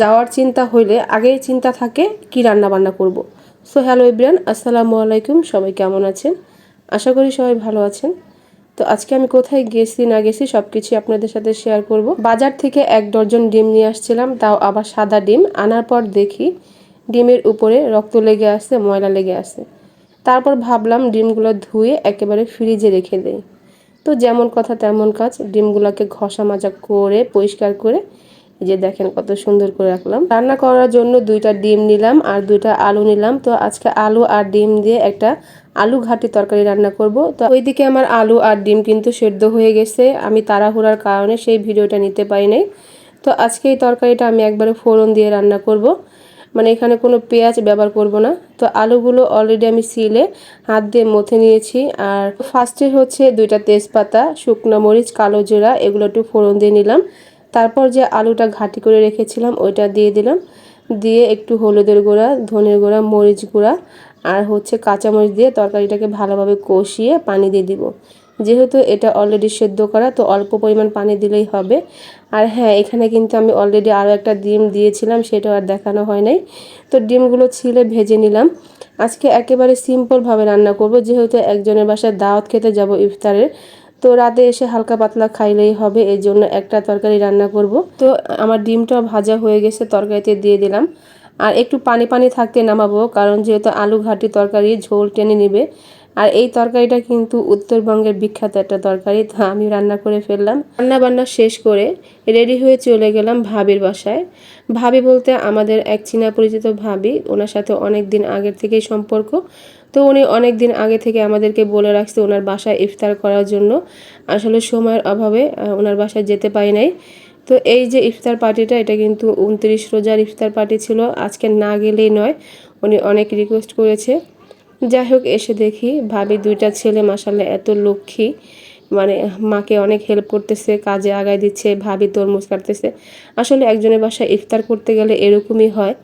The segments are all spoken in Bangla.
যাওয়ার চিন্তা হইলে আগেই চিন্তা থাকে কি রান্না বান্না করব। সো হ্যালো ইব্রান আসসালামু আলাইকুম, সবাই কেমন আছেন? আশা করি সবাই ভালো আছেন। তো আজকে আমি কোথায় গেছি না গেছি সব কিছু আপনাদের সাথে শেয়ার করব। বাজার থেকে এক ডজন ডিম নিয়ে আসছিলাম, তাও আবার সাদা ডিম। আনার পর দেখি ডিমের উপরে রক্ত লেগে আছে, ময়লা লেগে আছে। তারপর ভাবলাম ডিমগুলো ধুয়ে একেবারে ফ্রিজে রেখে দেই। তো যেমন কথা তেমন কাজ, ডিমগুলোকে ঘষা মাজা করে, পরিষ্কার করে যে দেখেন কত সুন্দর করে রাখলাম। রান্না করার জন্য দুইটা ডিম নিলাম আর দুইটা আলু নিলাম। তো আজকে আলু আর ডিম দিয়ে একটা আলু ঘাটি তরকারি রান্না করব। তো ওইদিকে আমার আলু আর ডিম কিন্তু সেদ্ধ হয়ে গেছে। আমি তাড়াহুড়ার কারণে সেই ভিডিওটা নিতে পারি নাই। তো আজকে এই তরকারিটা আমি একবারে ফোড়ন দিয়ে রান্না করব। মানে এখানে কোনো পেঁয়াজ ব্যবহার করব না। তো আলুগুলো অলরেডি আমি সিলে হাত দিয়ে মথে নিয়েছি। আর ফার্স্টে হচ্ছে দুইটা তেজপাতা, শুকনো মরিচ, কালো জিরা, এগুলো একটু ফোড়ন দিয়ে নিলাম। তারপর যে আলুটা ঘাটি করে রেখেছিলাম, ওইটা দিয়ে দিলাম। দিয়ে একটু হলুদের গুঁড়া, ধনের গুঁড়া, মরিচ গুঁড়া আর হচ্ছে কাঁচামরিচ দিয়ে তরকারিটাকে ভালোভাবে কষিয়ে পানি দিয়ে দিব। যেহেতু এটা অলরেডি সেদ্ধ করা, তো অল্প পরিমাণ পানি দিলেই হবে। আর হ্যাঁ এখানে কিন্তু আমি অলরেডি আরও একটা ডিম দিয়েছিলাম, সেটা আর দেখানো হয় নাই। তো ডিমগুলো ছিলে ভেজে নিলাম। আজকে একেবারে সিম্পলভাবে রান্না করব, যেহেতু একজনের বাসায় দাওয়াত খেতে যাব ইফতারের তো রাতে এসে হালকা পাতলা খাইলেই হবে, এই জন্য একটা তরকারি রান্না করব। তো আমার ডিমটা ভাজা হয়ে গেছে, তরকারিতে দিয়ে দিলাম। আর একটু পানি পানি থাকতে নামাবো, কারণ যেহেতু আলু ঘাটি তরকারি ঝোল টেনে নেবে আর এই তরকারিটা কিন্তু উত্তরবঙ্গের বিখ্যাত একটা তরকারি, তা আমি রান্না করে ফেললাম। রান্না বান্না শেষ করে রেডি হয়ে চলে গেলাম ভাবির বাসায়। ভাবি বলতে আমাদের এক চীনা পরিচিত ভাবি, ওনার সাথে অনেক দিন আগের থেকেই সম্পর্ক। তো উনি অনেক দিন আগে থেকে আমাদেরকে বলে রাখছে ওনার বাসায় ইফতার করার জন্য। আসলে সময়ের অভাবে ওনার বাসায় যেতে পারি নাই। তো এই যে ইফতার পার্টিটা, এটা কিন্তু উনত্রিশ রোজার ইফতার পার্টি ছিল। আজকে না গেলেই নয়, উনি অনেক রিকোয়েস্ট করেছে। যাই হোক, এসে দেখি ভাবি দুইটা ছেলে মাসাল্লাহ এত লক্ষ্মী। মানে মাকে অনেক হেল্প করতেছে, কাজে আগায় দিচ্ছে, ভাবি তরমুজ কাটতেছে। আসলে একজনের বাসায় ইফতার করতে গেলে এরকমই হয়।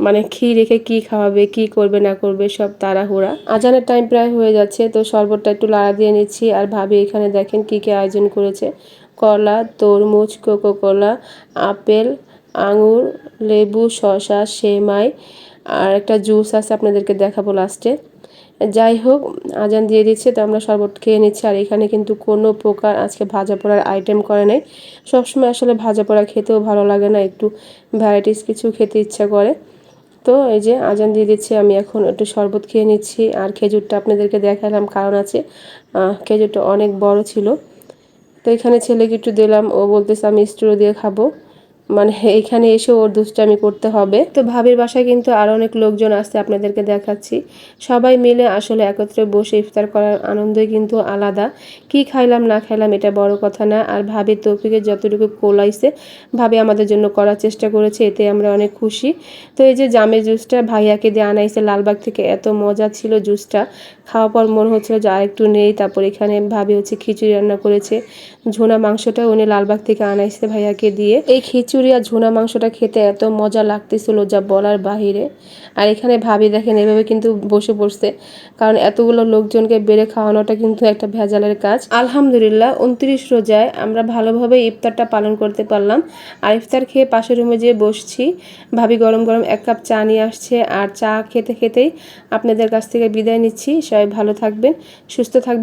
মানে খি রেখে কি খাওয়াবে, কি করবে, না করবে, সব তাড়াহুড়া। আজানের টাইম প্রায় হয়ে যাচ্ছে, তো শরবতটা একটু লাড়া দিয়ে নিচ্ছি। আর ভাবি এখানে দেখেন কি কি আয়োজন করেছে। কলা, তরমুজ কোকো কোলা আপেল, আঙুর, লেবু, শসা, সেমাই আর একটা জুস আছে আপনাদেরকে দেখাবো লাস্টে যাই হোক, আজান দিয়ে দিচ্ছে, তো আমরা শরবত খেয়ে নিচ্ছি। আর এখানে কিন্তু কোনো প্রকার আজকে ভাজা পোড়ার আইটেম করে নাই। সবসময় আসলে ভাজা পোড়া খেতেও ভালো লাগে না, একটু ভ্যারাইটিস কিছু খেতে ইচ্ছা করে। তো এই যে আজান দিয়ে দিচ্ছি, আমি এখন একটু শরবত খেয়ে নিচ্ছি। আর খেজুরটা আপনাদেরকে দেখালাম কারণ আছে। খেজুরটা অনেক বড় ছিল। তো এখানে ছেলেকে একটু দিলাম, ও বলতেছে, আমি স্ট্রো দিয়ে খাব। মানে এখানে এসে ওর দুষ্টামি করতে হবে। তো ভাবির বাসায় কিন্তু আরও অনেক লোকজন আসছে আপনাদেরকে দেখাচ্ছি। সবাই মিলে আসলে একত্রে বসে ইফতার করার আনন্দই কিন্তু আলাদা। কি খাইলাম, না খাইলাম এটা বড় কথা না। আর ভাবির তৌফিকে যতটুকু কোলাইছে, ভাবি আমাদের জন্য করার চেষ্টা করেছে, এতে আমরা অনেক খুশি। তো এই যে জামে জুসটা ভাইয়াকে দিয়ে আনাইছে, লালবাগ থেকে এত মজা ছিল জুসটা। খাওয়ার পর মনে হচ্ছিল যে আরেকটু নেই, তারপর এখানে ভাবি হচ্ছে খিচুড়ি রান্না করেছে। ঝোনা মাংসটা উনি লালবাগ থেকে আনাইছে ভাইয়াকে দিয়ে। এই খিচুড়ি আর ঝুনা মাংসটা খেতে এত মজা লাগতেছিল যা বলার বাহিরে। আর এখানে ভাবি দেখেন, এভাবে কিন্তু বসে পড়ছে। কারণ এতগুলো লোকজনকে বেড়ে খাওয়ানোটা কিন্তু একটা ভেজালের কাজ। আলহামদুলিল্লাহ, উনত্রিশ রোজায় আমরা ভালোভাবে ইফতারটা পালন করতে পারলাম। আর ইফতার খেয়ে পাশের রুমে যেয়ে বসছি। ভাবি গরম গরম এক কাপ চা নিয়ে আসছে। আর চা খেতে খেতেই আপনাদের কাছ থেকে বিদায় নিচ্ছি। সবাই ভালো থাকবেন, সুস্থ থাকবেন।